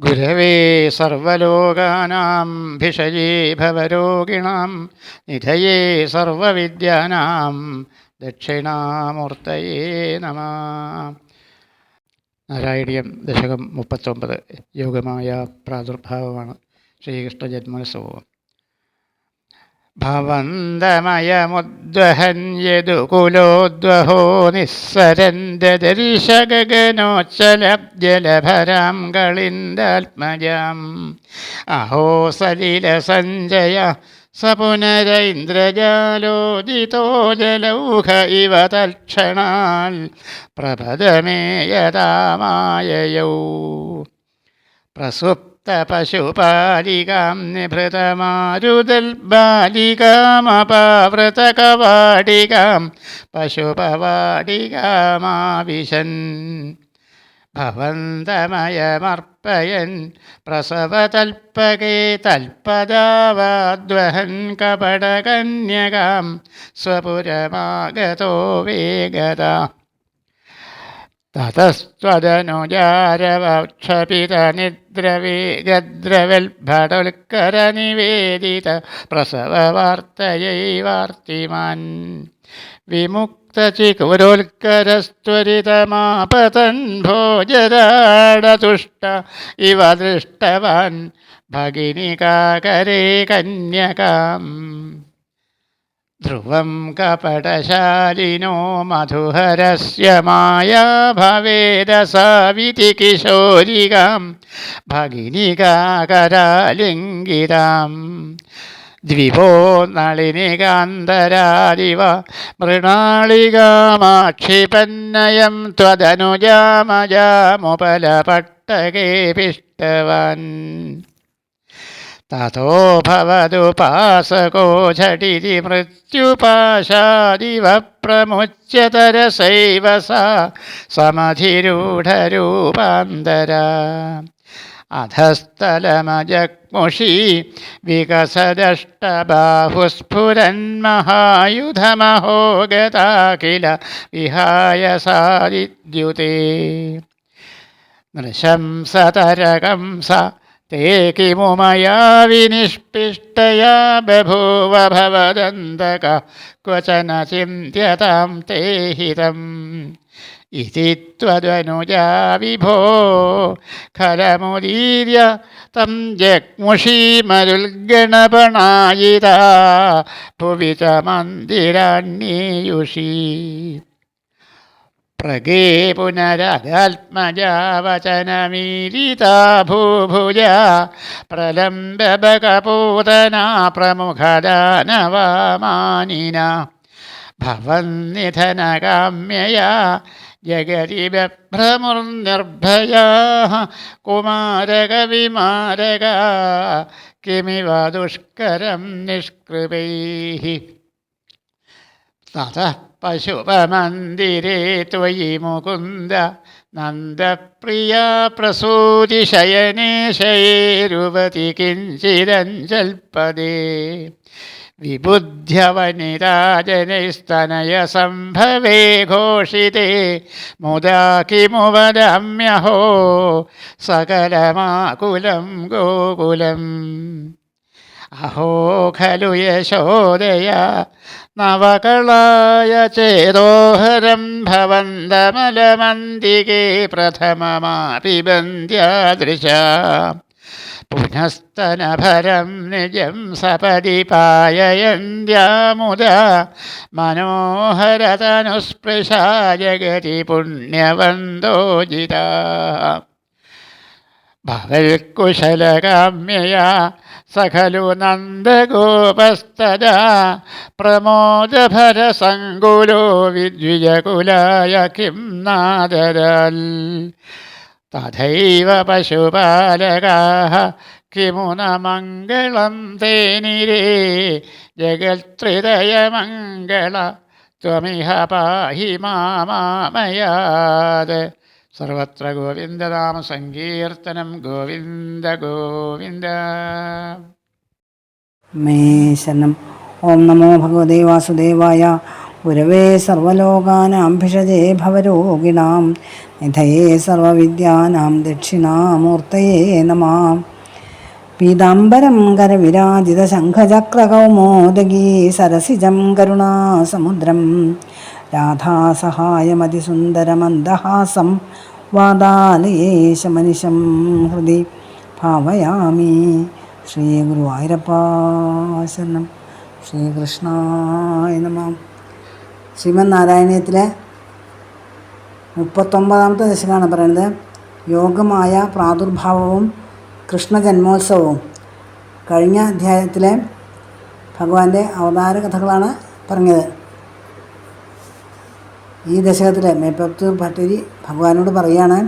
ഗുരവേ സർവലോകാനാം ഭിഷയേ ഭവരോഗിണാം നിധയേ സർവവിദ്യാനാം ദക്ഷിണാമൂർത്തയേ നമ. നാരായണീയം ദശകം മുപ്പത്തൊമ്പത് യോഗമായ പ്രാദുർഭാവമാണ് ശ്രീകൃഷ്ണ ജന്മോത്സവം. ഭവന്തമയമുദ്വഹന്യതുകുലോദ്വഹോ നിസ്സരന്തദർശഗനോച്ചലബ്ജലഭരാം കളിന്ദാത്മജം അഹോ സലില സഞ്ജയ സ സപുനരൈന്ദ്രജാലോദിതോ ജലൗഹ ഇവ തൽക്ഷണാൽ പ്രഭദമേ പ്രസു തപശുപാലികാം നിഭൃതമാരുതൽ ബാലികാമപാവൃതകവാടികാം പശുപവാടികാമാവിശൻ. ഭവന്തമയമർപ്പയൻ പ്രസവതൽപ്പകേ തൽപദാവാദ്വഹൻ കപടകന്യകാം സ്വപുരമാഗതോ വേഗത. തതസ്ത്വദനുജാരവക്ഷപിതനിത് ഭദ്രവേദ്രവൽഭടൊൽക്കര നിവേദിത പ്രസവ ഗദ്രവൽഭടോൽക്കരനിവേദിത പ്രസവവാർത്തയൈവാർത്തിമാൻ. വിമുക്തചികുരോൽക്കരസ്ത്വരിതമാപതൻ ഭോജരാടതുഷ്ട ഇവ ദൃഷ്ടവാൻ ഭഗിനി കാകരേ കന്യകാം. ധ്രുവം കപടശാലിനോ മധുഹരസ്യ മായാഭവേദസാവിതി കിശോരികാം ഭഗിനികാകരാലിംഗിതാം. ദ്വിപോ നളിനികാന്തരാരിവ മൃണാളികാമാക്ഷിപന്നയം ത്വദനുജാമജാമുപലപട്ടകേ പിഷ്ടവൻ. തഥോ ഝടിതി മൃത്യുപാശാദിവ പ്രമുച്യതരസൈവ സമധിരൂഢരൂപാന്തര. അധസ്ഥലമജഗ്മുഷി വികസദഷ്ടബാഹുസ്ഫുരന്മഹായുധമഹോഗതാഖില വിഹായ സാദിദ്യുതേ നൃശംസതരകം സ ते किमु मया विनिष्पिष्टया बभूव भवदन्तक, क्वचन चिन्त्यतां ते हितम्। इति त्वदनुजा विभो, खलमुदीर्य तं जग्मुषीमरुल्गणपणायिता भुवि च मन्दिराण्येयुषी। प्रगे पुनरगात्मजा वचनमीरिता भूभुजा प्रलम्बकपूतना प्रमुखदानवामानिना भवन्निधनकाम्यया जगति बिभ्रमुर्निर्भयाः कुमारकविमारका किमिव दुष्करं പശുപമന്ദിരേ ത്വയി മുകുന്ദ നന്ദപ്രിയ പ്രസൂതി ശയനേ ശയേരുപതി കിഞ്ചിരഞ്ജൽപദേ വിബുദ്ധ്യവനിരാജനൈസ്തനയസംഭവേ ഘോഷിതേ മുദാ കിമുവദമ്യഹോ സകലമാകുലം ഗോകുലം. അഹോ ഖലു യശോദയ നവകളായ ചേതോഹരം ഭവന്തമലമന്തികേ പ്രഥമമാപിബന്ധ്യാദൃശ. പുനസ്തനഭരം നിജം സപതി പായയന്ത്യാമുദ മനോഹരതനുസ്പൃശ ജഗതി പുണ്യവന്തോജിത. ഭവൽക്കുശലകാമ്യയാ जगति पुण्यवन्दोजिता भवल्कुशलकाम्यया स खलु नन्दगोपस्तदा प्रमोदभरसङ्कुलो विद्विजकुलाय किं नादरल् तथैव पशुपालकाः किमु न मङ्गलं ते निरे जगत्हृदयमङ्गल त्वमिह पाहि मामामयात् സർവത്ര ഗോവിന്ദനാമ സങ്കീർത്തനം ഗോവിന്ദ ഗോവിന്ദ. മേ ശരണം. ഓം നമോ ഭഗവതേ വാസുദേവായ. ഗുരവേ സർവലോകാനാംഭിഷജേ ഭവരോഗിണാം. നിധയേ സർവവിദ്യാനാം ദക്ഷിണാമൂർത്തയേ നമാം. പീതാംബരം കരവിരാജിത ശംഖചക്രകൗമോദഗീ സരസിജം കരുണാസമുദ്രം. രാധാസഹായമതിസുന്ദരമന്ദഹാസം വാദാലേശമനിശം ഹൃദി ഭാവയാമി ശ്രീ ഗുരുവായൂരപ്പാശരണം ശ്രീകൃഷ്ണായ നമ. ശ്രീമന്നാരായണീയത്തിലെ മുപ്പത്തൊമ്പതാമത്തെ ദശകമാണ് പറയുന്നത്. യോഗമായ പ്രാദുർഭാവവും കൃഷ്ണജന്മോത്സവവും. കഴിഞ്ഞ അധ്യായത്തിലെ ഭഗവാന്റെ അവതാര കഥകളാണ് പറഞ്ഞത്. ഈ ദശകത്തിലെ മേപ്പത്ത് ഭട്ടരി ഭഗവാനോട് പറയുകയാണ്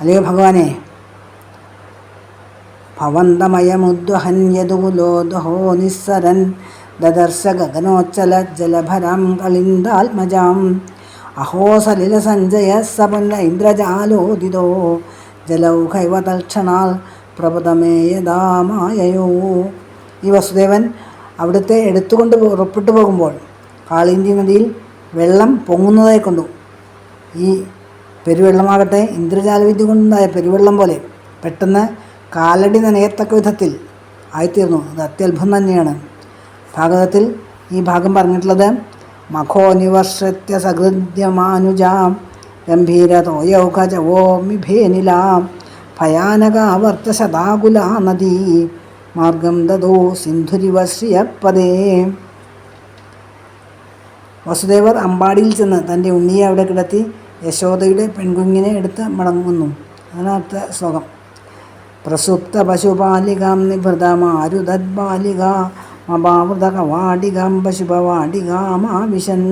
അല്ലയോ ഭഗവാനെ ഭവന്തമയമുദ്വഹൻ നിസ്സരൻ ദദർശ ഗഗനോച്ചല ജലഭരാം കളിന്ദാത്മജാം അഹോ സലില സഞ്ജയ സപുന്ന ഇന്ദ്രജാലോദിതോ ജലൗഹൈവതൽക്ഷണാൽ പ്രപദമേയതാമായയോ ഈ വസുദേവൻ അവിടുത്തെ എടുത്തുകൊണ്ട് പുറപ്പെട്ടു പോകുമ്പോൾ കാളിന്തി നദിയിൽ വെള്ളം പൊങ്ങുന്നതായി കൊണ്ടു. ഈ പെരുവെള്ളമാകട്ടെ ഇന്ദ്രജാലവിദ്യ കൊണ്ടുണ്ടായ പെരുവെള്ളം പോലെ പെട്ടെന്ന് കാലടി നനയത്തക്ക വിധത്തിൽ ആയിത്തീർന്നു. അത് അത്യത്ഭുതം തന്നെയാണ്. ഭാഗവതത്തിൽ ഈ ഭാഗം പറഞ്ഞിട്ടുള്ളത് മഖോ നിവർഷത്യ സഹൃദ്യമാനുജാം ഗംഭീരതോയൗഖജവോ മിഭേനിലാം ഭയാനകാവർത്ത ശതാകുല നദീ മാർഗം ദദോ സിന്ധുരിവ ശ്രിയപ്പതേ. വസുദേവർ അമ്പാടിയിൽ ചെന്ന് തന്റെ ഉണ്ണിയെ അവിടെ കിടത്തി യശോദയുടെ പെൺകുഞ്ഞിനെ എടുത്ത് മടങ്ങുന്നു. അതിനർത്ഥ ശ്ലോകം. പ്രസുപ്ത പശുപാലികാം നിഭൃതമാരുതദ്ബാലിക മഭാവൃതകവാടികാം പശുപവാടികാമാവിശൻ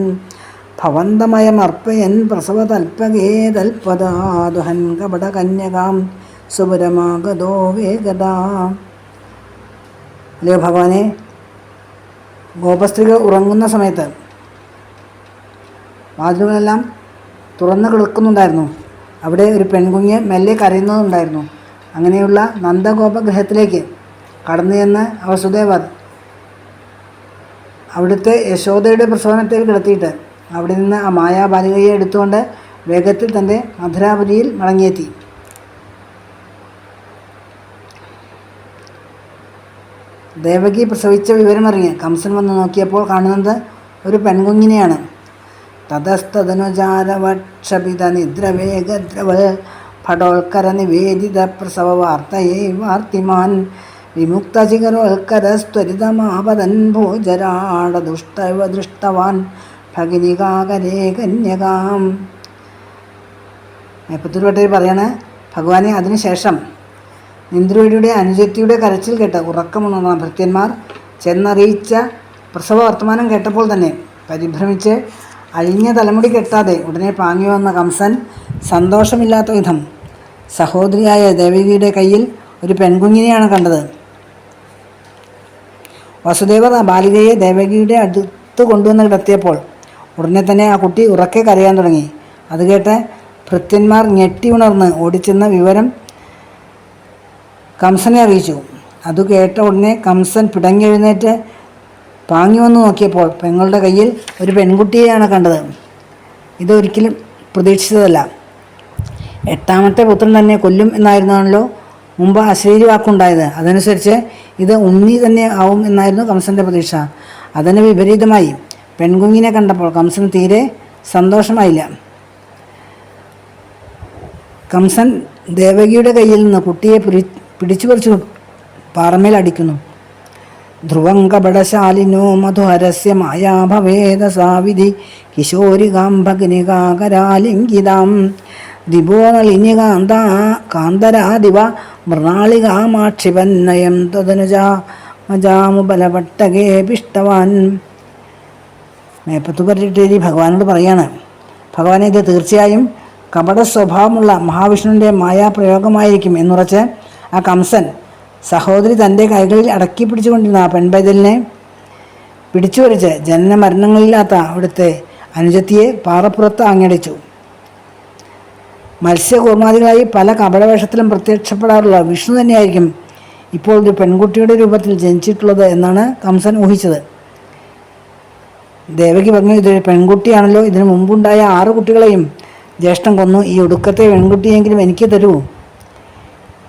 ഭവന്തമയമർപ്പയൻ പ്രസവതൽപകേ തൽപദാദുഹൻ കപടകന്യകാം സുപരമാഗതോ വേഗത. അല്ലയോ ഭഗവാനെ? ഗോപസ്ത്രീകൾ ഉറങ്ങുന്ന സമയത്ത് വാതിലുകളെല്ലാം തുറന്നു കിടക്കുന്നുണ്ടായിരുന്നു. അവിടെ ഒരു പെൺകുഞ്ഞ് മെല്ലെ കരയുന്നതുണ്ടായിരുന്നു അങ്ങനെയുള്ള നന്ദഗോപഗ്രഹത്തിലേക്ക് കടന്നു ചെന്ന് വസുദേവർ അവിടുത്തെ യശോദയുടെ പ്രസവനത്തിൽ കിടത്തിയിട്ട് അവിടെ നിന്ന് ആ മായാബാലികയെ എടുത്തുകൊണ്ട് വേഗത്തിൽ തന്റെ മധുരാപുരിയിൽ മടങ്ങിയെത്തി. ദേവകി പ്രസവിച്ച വിവരമറിഞ്ഞ് കംസൻ വന്ന് നോക്കിയപ്പോൾ കാണുന്നത് ഒരു പെൺകുഞ്ഞിനെയാണ്. തതസ്തനുചാരവക്ഷപിത നിദ്രവേഗദ്രവൽ ഫടോൽക്കര നിവേദിത പ്രസവ വാർത്തയെ വാർത്തിമാൻ വിമുക്തചികരോൽക്കരസ്ത്വരിതമാപതൻ ഭോജരാടദുഷ്ടവ ദൃഷ്ടവാൻ ഭഗിനികാകരേ കന്യകാം മേപ്പത്തൂർ ഭട്ടർ പറയാണ് ഭഗവാനെ അതിനുശേഷം ഇന്ദ്രയുടെ അനുജത്തിയുടെ കരച്ചിൽ കേട്ട് ഉറക്കമുണർന്ന ഭൃത്യന്മാർ ചെന്നറിയിച്ച പ്രസവ വർത്തമാനം കേട്ടപ്പോൾ തന്നെ പരിഭ്രമിച്ച് അഴിഞ്ഞ തലമുടി കെട്ടാതെ ഉടനെ പാങ്ങി വന്ന കംസൻ സന്തോഷമില്ലാത്ത വിധം സഹോദരിയായ ദേവകിയുടെ കയ്യിൽ ഒരു പെൺകുഞ്ഞിനെയാണ് കണ്ടത്. വസുദേവർ ബാലികയെ ദേവകിയുടെ അടുത്ത് കൊണ്ടുവന്ന് കിടത്തിയപ്പോൾ ഉടനെ തന്നെ ആ കുട്ടി ഉറക്കെ കരയാൻ തുടങ്ങി. അത് കേട്ട് ഭൃത്യന്മാർ ഞെട്ടി ഉണർന്ന് ഓടിച്ചെന്ന വിവരം കംസനെ അറിയിച്ചു. അത് കേട്ട ഉടനെ കംസൻ പിടങ്ങെഴുന്നേറ്റ് പാങ്ങി വന്ന് നോക്കിയപ്പോൾ പെങ്ങളുടെ കയ്യിൽ ഒരു പെൺകുട്ടിയെയാണ് കണ്ടത്. ഇതൊരിക്കലും പ്രതീക്ഷിച്ചതല്ല. എട്ടാമത്തെ പുത്രൻ തന്നെ കൊല്ലും എന്നായിരുന്നാണല്ലോ മുമ്പ് അശരീരി വാക്കുണ്ടായത് അതനുസരിച്ച് ഇത് ഉണ്ണി തന്നെ ആവും എന്നായിരുന്നു കംസന്റെ പ്രതീക്ഷ. അതിന് വിപരീതമായി പെൺകുഞ്ഞിനെ കണ്ടപ്പോൾ കംസൻ തീരെ സന്തോഷമായില്ല. കംസൻ ദേവകിയുടെ കയ്യിൽ നിന്ന് കുട്ടിയെ പിടി പിടിച്ചു പറിച്ചു. പാറമേൽ അടിക്കുന്നു. ധ്രുവം കപടശാലിനോ മധുഹരസ്യ സാവിധി കിശോരികാം ഭഗ്നികാകരാലിംഗിതാം ദിവോ നളിനികാന്താ കാന്തരാദിവ മൃണാളികാമാക്ഷിപന്നയം തദനുജാ മജാമുബലപട്ടകേ പിഷ്ടവാൻ. മേപ്പത്തു പറ്റിട്ടേരി ഭഗവാനോട് പറയാണ്. ഭഗവാനെ ഇത് തീർച്ചയായും കപട സ്വഭാവമുള്ള മഹാവിഷ്ണുവിന്റെ മായാപ്രയോഗമായിരിക്കും എന്നുറച്ച് ആ കംസൻ സഹോദരി തന്റെ കൈകളിൽ അടക്കി പിടിച്ചുകൊണ്ടിരുന്ന ആ പെൺപൈതലിനെ പിടിച്ചു വലിച്ച് ജനന മരണങ്ങളില്ലാത്ത അവിടുത്തെ അനുജത്തിയെ പാറപ്പുറത്ത് ആങ്ങടിച്ചു മത്സ്യകൂർമാദികളായി പല കപടവേഷത്തിലും പ്രത്യക്ഷപ്പെടാറുള്ള വിഷ്ണു തന്നെയായിരിക്കും ഇപ്പോൾ ഒരു പെൺകുട്ടിയുടെ രൂപത്തിൽ ജനിച്ചിട്ടുള്ളത് എന്നാണ് കംസൻ ഊഹിച്ചത്. ദേവകി പറഞ്ഞു ഇതൊരു പെൺകുട്ടിയാണല്ലോ. ഇതിനു മുമ്പുണ്ടായ ആറ് കുട്ടികളെയും ജ്യേഷ്ഠൻ കൊന്നു. ഈ ഒടുക്കത്തെ പെൺകുട്ടിയെങ്കിലും എനിക്ക് തരൂ.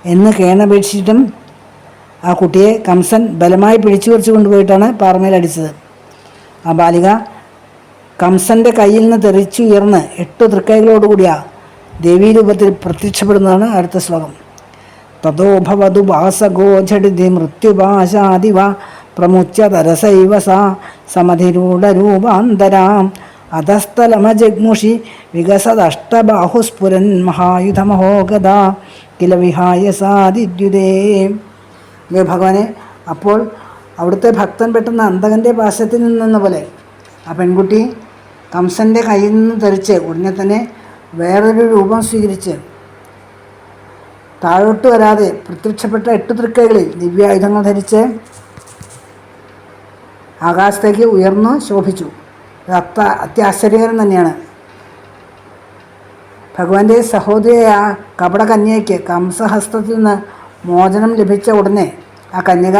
എന്ന് കേണപേക്ഷിച്ചിട്ടും ആ കുട്ടിയെ കംസൻ ബലമായി പിടിച്ചു പറിച്ചു കൊണ്ടുപോയിട്ടാണ് പാറമേലടിച്ചത് ആ ബാലിക കംസന്റെ കയ്യിൽ നിന്ന് തെറിച്ചുയർന്ന് എട്ട് തൃക്കൈകളോടുകൂടിയ ദേവീരൂപത്തിൽ പ്രത്യക്ഷപ്പെടുന്നതാണ് അടുത്ത ശ്ലോകം. തതോ ഭവതു വാസഗോചടിതി മൃത്യുപാശാദിവ പ്രമുച്യ തരസൈവ സാ സമധിരൂഢരൂപാന്തരാം അധസ്ഥലമജഗ്മുഷി വികസദഷ്ടബാഹുസ്ഫുരൻ മഹായുധമഹോഗത കില വിഹായ സാദിദ്യുതേ ഭഗവാനെ അപ്പോൾ അവിടുത്തെ ഭക്തൻ പെട്ടെന്ന് അന്തകന്റെ പാശത്തിൽ നിന്നെന്ന പോലെ ആ പെൺകുട്ടി കംസന്റെ കയ്യിൽ നിന്ന് തെറിച്ച് ഉടനെ തന്നെ വേറൊരു രൂപം സ്വീകരിച്ച് താഴോട്ട് വരാതെ പ്രത്യക്ഷപ്പെട്ട എട്ട് തൃക്കൈകളിൽ ദിവ്യായുധങ്ങൾ ധരിച്ച് ആകാശത്തേക്ക് ഉയർന്നു ശോഭിച്ചു. അത്ത അത്യാശ്ചര്യകരം തന്നെയാണ്. ഭഗവാന്റെ സഹോദരിയായ കപടകന്യയ്ക്ക് കംസഹസ്തത്തിൽ നിന്ന് മോചനം ലഭിച്ച ഉടനെ ആ കന്യക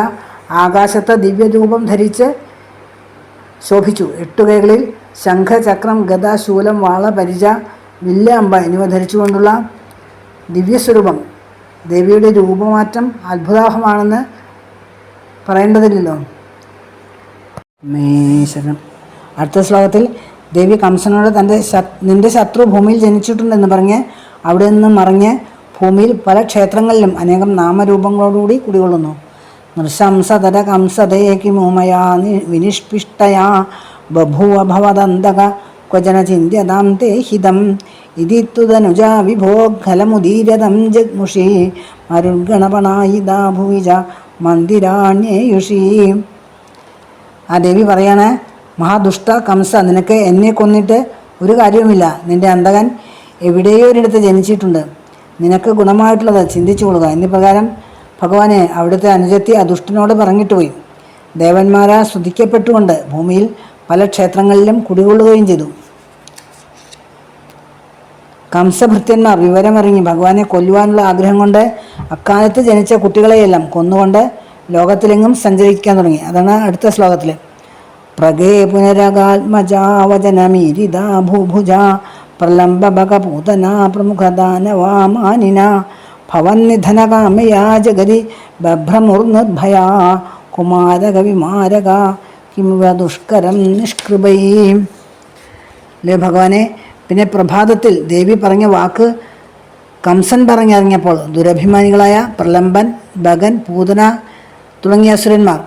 ആകാശത്ത് ദിവ്യരൂപം ധരിച്ച് ശോഭിച്ചു. എട്ടുകൈകളിൽ ശംഖ ചക്രം ഗദ ശൂലം വാള പരിച വില്ല അമ്പ എന്നിവ ധരിച്ചുകൊണ്ടുള്ള ദിവ്യസ്വരൂപം. ദേവിയുടെ രൂപമാറ്റം അത്ഭുതാഹമാണെന്ന് പറയേണ്ടതില്ലല്ലോ. മേശരം അടുത്ത ശ്ലോകത്തിൽ ദേവി കംസനോട് തന്റെ നിന്റെ ശത്രു ഭൂമിയിൽ ജനിച്ചിട്ടുണ്ടെന്ന് പറഞ്ഞ് അവിടെ നിന്ന് മറിഞ്ഞ് ഭൂമിയിൽ പല ക്ഷേത്രങ്ങളിലും അനേകം നാമരൂപങ്ങളോടുകൂടി കുടികൊള്ളുന്നു. നൃശംസതര കംസതയെ കിമോമയാ വിനിഷ്പിഷ്ടയാ ബഭൂവ ഭവദന്തക ക്വചന ചിന്യതാം തേ ഹിതം ഇതി തുതനുജാ വിഭോ ഖലമുദീരതം ജഗ്മുഷി മരുഗണപണായിതാ ഭുവിജ മന്ദിരാണ്യേയുഷീ. ആ ദേവി പറയാണ് മഹാദുഷ്ട കംസ നിനക്ക് എന്നെ കൊന്നിട്ട് ഒരു കാര്യവുമില്ല. നിന്റെ അന്തകൻ എവിടെയോ ഒരിടത്ത് ജനിച്ചിട്ടുണ്ട്. നിനക്ക് ഗുണമായിട്ടുള്ളത് ചിന്തിച്ചു കൊള്ളുക. എന്നീ പ്രകാരം ഭഗവാനെ അവിടുത്തെ അനുജത്തി ആ ദുഷ്ടനോട് പറഞ്ഞിട്ട് പോയി ദേവന്മാരാ സ്തുതിക്കപ്പെട്ടുകൊണ്ട് ഭൂമിയിൽ പല ക്ഷേത്രങ്ങളിലും കുടികൊള്ളുകയും ചെയ്തു. കംസഭൃത്യന്മാർ വിവരമറിഞ്ഞ് ഭഗവാനെ കൊല്ലുവാനുള്ള ആഗ്രഹം കൊണ്ട് അക്കാലത്ത് ജനിച്ച കുട്ടികളെയെല്ലാം കൊന്നുകൊണ്ട് ലോകത്തിലെങ്ങും സഞ്ചരിക്കാൻ തുടങ്ങി. അതാണ് അടുത്ത ശ്ലോകത്തിൽ പ്രഗേ പുനരകാത്മജാവചനമീരിതാ ഭൂഭുജ പ്രലംബഭഗപൂതന പ്രമുഖദാനവാമാനിന ഭവന്നിധനകാമയാ ജഗതി ബഭ്രമുർനിർഭയാ കുമാരകവിമാരക കിമിവ ദുഷ്കരം നിഷ്കൃപൈ. അല്ലേ ഭഗവാനെ പിന്നെ പ്രഭാതത്തിൽ ദേവി പറഞ്ഞ വാക്ക് കംസൻ പറഞ്ഞിറങ്ങിയപ്പോൾ ദുരഭിമാനികളായ പ്രലംബൻ ഭഗൻ പൂതന തുടങ്ങിയ അസുരന്മാർ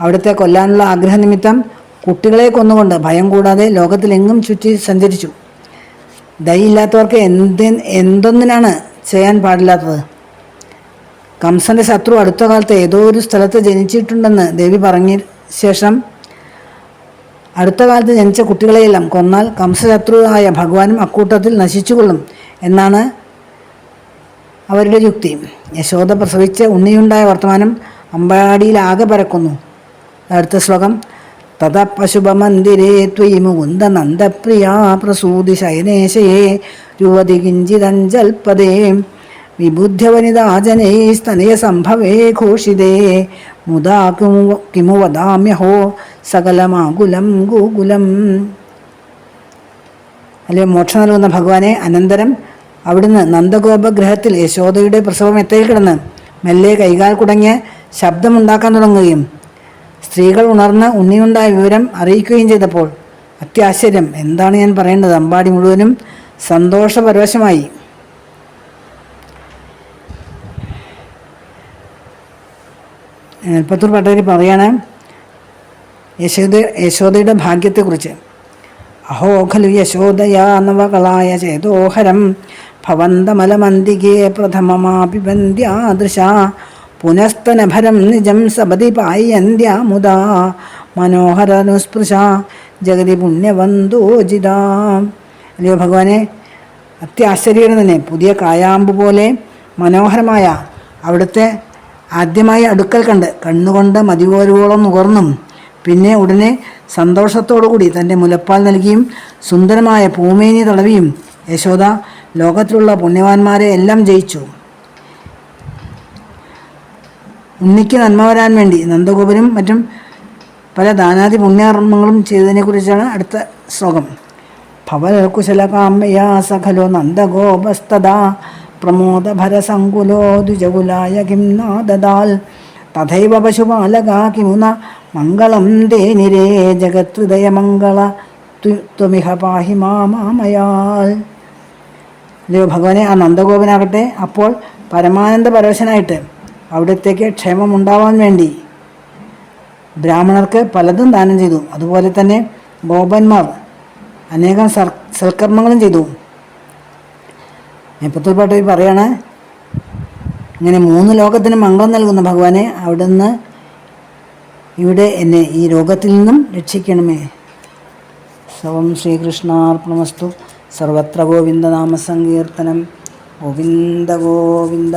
അവിടുത്തെ കൊല്ലാനുള്ള ആഗ്രഹനിമിത്തം കുട്ടികളെ കൊന്നുകൊണ്ട് ഭയം കൂടാതെ ലോകത്തിലെങ്ങും ചുറ്റി സഞ്ചരിച്ചു. ദയില്ലാത്തവർക്ക് എന്ത് എന്തൊന്നിനാണ് ചെയ്യാൻ പാടില്ലാത്തത്? കംസന്റെ ശത്രു അടുത്ത കാലത്ത് ഏതോ ഒരു സ്ഥലത്ത് ജനിച്ചിട്ടുണ്ടെന്ന് ദേവി പറഞ്ഞ ശേഷം അടുത്ത കാലത്ത് ജനിച്ച കുട്ടികളെയെല്ലാം കൊന്നാൽ കംസശത്രുവായ ഭഗവാനും അക്കൂട്ടത്തിൽ നശിച്ചുകൊള്ളും എന്നാണ് അവരുടെ യുക്തി. യശോദ പ്രസവിച്ച് ഉണ്ണിയുണ്ടായ വർത്തമാനം അമ്പാടിയിലാകെ പരക്കുന്നു. അടുത്ത ശ്ലോകം തത പശുപമന്ദിരേ ത്വയി മുകുന്ദ നന്ദപ്രിയാ പ്രസൂതി ശയനേശയേ യുവതി കിഞ്ചിതഞ്ജൽപദേ സംഭവേ ഘോഷിതേ മുദാ കിമു വദാമ്യഹോ സകലമാകുലം ഗോകുലം. അല്ലെ മോക്ഷം നൽകുന്ന ഭഗവാനെ അനന്തരം അവിടുന്ന് നന്ദഗോപഗ്രഹത്തിൽ യശോദയുടെ പ്രസവം എത്തയിൽ കിടന്ന് മെല്ലെ കൈകാൽ കുടങ്ങിയ ശബ്ദമുണ്ടാക്കാൻ തുടങ്ങുകയും സ്ത്രീകൾ ഉണർന്ന് ഉണ്ണിയുണ്ടായ വിവരം അറിയിക്കുകയും ചെയ്തപ്പോൾ അത്യാശ്ചര്യം എന്താണ് ഞാൻ പറയേണ്ടത്? അമ്പാടി മുഴുവനും സന്തോഷപരവശമായി. നെൽപ്പത്തൂർ പട്ടേരി പറയാണ് യശോദ യശോദയുടെ ഭാഗ്യത്തെക്കുറിച്ച്. അഹോ ഖലു യശോദയാ നവകളായ ചേതോഹരം ഭവന്തമലമന്തികേ പ്രഥമമാപിബന്ധ്യാദൃശ പുനസ്തനഭരം നിജം സപതി പായന്ത്യാമുദാ മനോഹരനുസ്പൃശ ജഗതി പുണ്യവന്തോജിത അല്ലയോ ഭഗവാനെ അത്യാശ്ചര്യം തന്നെ പുതിയ കായാമ്പ് പോലെ മനോഹരമായ അവിടുത്തെ ആദ്യമായി അടുക്കൽ കണ്ട് കണ്ണുകൊണ്ട് മതിപോരുവോളം നുകർന്നും പിന്നെ ഉടനെ സന്തോഷത്തോടുകൂടി തന്റെ മുലപ്പാൽ നൽകിയും സുന്ദരമായ പൂമേനി തളവിയും യശോദ ലോകത്തിലുള്ള പുണ്യവാന്മാരെ എല്ലാം ജയിച്ചു. ഉണ്ണിക്ക് നന്മ വരാൻ വേണ്ടി നന്ദഗോപനും മറ്റും പല ദാനാദി പുണ്യകർമ്മങ്ങളും ചെയ്തതിനെക്കുറിച്ചാണ് അടുത്ത ശ്ലോകം. ഭവൽകുശലകാമ്യയാ സഖലോ നന്ദഗോപസ്തദാ പ്രമോദഭരസങ്കുലോ ദ്വിജകുലായ കിം നാദദാൽ. തഥൈവ പശുപാലകാ കിമുന മംഗളം തേനിരേ ജഗത്ഹൃദയമംഗള ത്വ- ത്വമിഹ പാഹി മാമയാൽ. അല്ലയോ ഭഗവാനെ ആ നന്ദഗോപനാകട്ടെ. അപ്പോൾ പരമാനന്ദ പരവശനായിട്ട് അവിടത്തേക്ക് ക്ഷേമമുണ്ടാവാൻ വേണ്ടി ബ്രാഹ്മണർക്ക് പലതും ദാനം ചെയ്തു. അതുപോലെ തന്നെ ഗോപന്മാർ അനേകം സർ സൽക്കർമ്മങ്ങളും ചെയ്തു. നെപ്പത്തിൽ പാട്ട് പറയാണ് ഇങ്ങനെ മൂന്ന് ലോകത്തിന് മംഗളം നൽകുന്ന ഭഗവാനെ അവിടുന്ന് ഇവിടെ എന്നെ ഈ രോഗത്തിൽ നിന്നും രക്ഷിക്കണമേ. സവം ശ്രീകൃഷ്ണാർപ്പണമസ്തു സർവത്ര ഗോവിന്ദനാമസങ്കീർത്തനം ഗോവിന്ദ ഗോവിന്ദ